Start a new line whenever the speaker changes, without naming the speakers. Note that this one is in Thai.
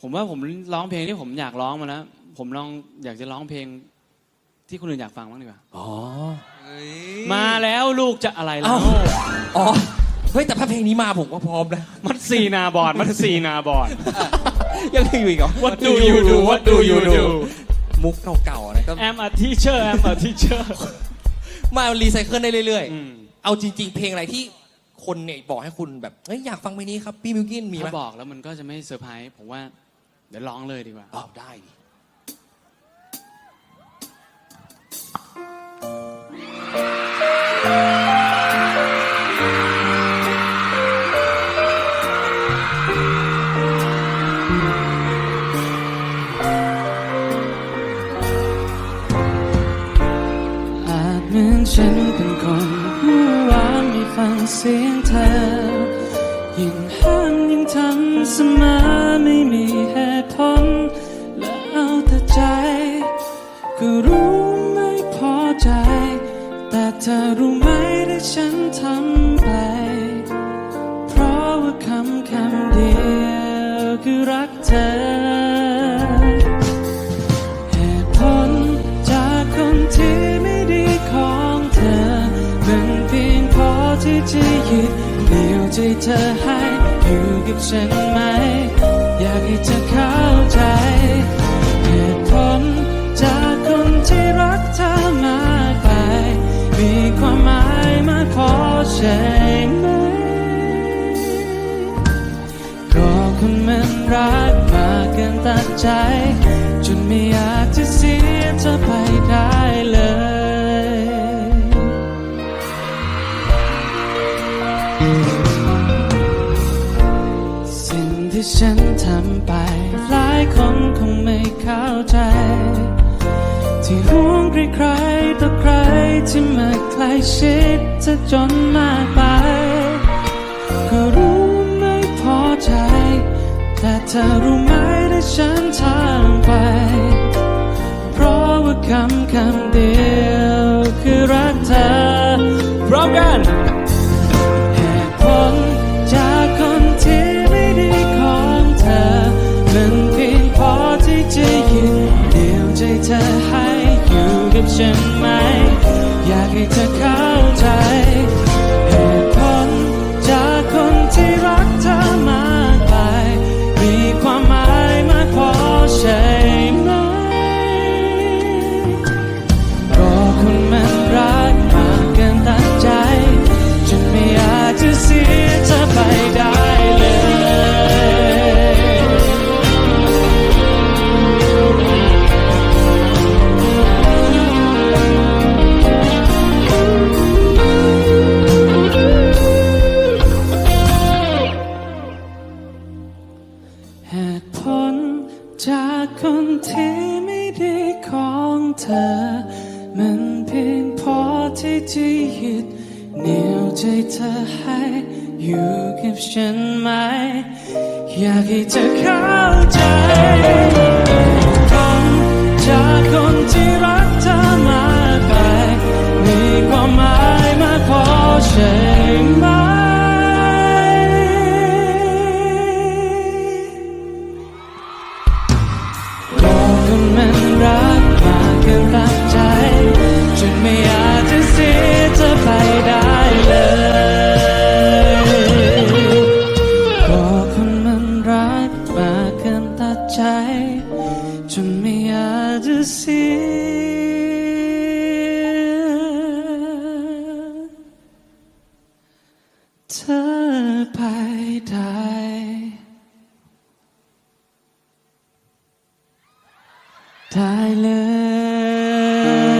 ผมว่าผมร้องเพลงที่ผมอยากร้องมาแล้วผมลองอยากจะร้องเพลงที่คนอื่นอยากฟังบ้างดีกว่า
อ๋อ
มาแล้วลูกจะอะไรแล้
เอ้า ว อ๋อ เฮ้ย แต่ถ้าเพลงนี้มาผมก็พร้อมนะ
มัดซีนาบอด มัดซีนาบอด
ยังมีอยู่อีกเหรอ
What do you do What do you do
มุกเก่าๆนะก็
I'm a teacher I'm a teacher
มารีไซเคิลได้เรื่อย
อืม
ๆ เอาจริง ๆ เพลงอะไรที่คนเนี่ยบอกให้คุณแบบ เฮ้ย อยากฟังเพลงนี้ครับ พี่มิวกินมีไหม
ถ้าบอกแล้วมันก็จะไม่เซอร์ไพรส์ผมว่า เดี๋ยวร้องเลยดีกว่า
อ๋อได้ดิ
อาจเหมือนฉันเป็นคนเมื่อวานไม่ฟังเสียงเธอ ยิ่งห้ามยิ่งทำเสมอ ก็รู้ไม่พอใจ แต่เธอรู้ไหมที่ฉันทำไป เพราะว่าคำคำเดียวคือรักเธอ เหตุผลจากคนที่ไม่ดีของเธอ มันเพียงพอที่จะยึดเหนี่ยวใจเธอให้อยู่กับฉันไหม อยากให้เธอเข้า ใช่ไหมก็คนมันรักมากเกินตัดใจ จนไม่อยากจะเสียเธอไปได้เลยสิ่งที่ฉันทำไป หลายคนคงไม่เข้าใจ ที่ห่วงใครๆต่อใคร ที่มาใกล้ชิดเธอจนมากไป ก็รู้ไม่พอใจ แต่เธอรู้ไหมที่ฉันทำไป เพราะว่าคำคำเดียวคือรักเธอพร้อมกันเหตุผลจากคนที่ไม่ดีของเธอมันเพียงพอที่จะยึดเดี่ยวใจเธอให้อยู่กับฉันไหม อยากากคนที่ไม่ดีของเธอ มันเพียงพอที่จะยึดเหนี่ยวใจเธอให้อยู่กับฉันไหม อยากให้เธอเข้าใจเหตุผลจากคนที่รักเธอมากไปมีความหมายมากพอใช่ 太累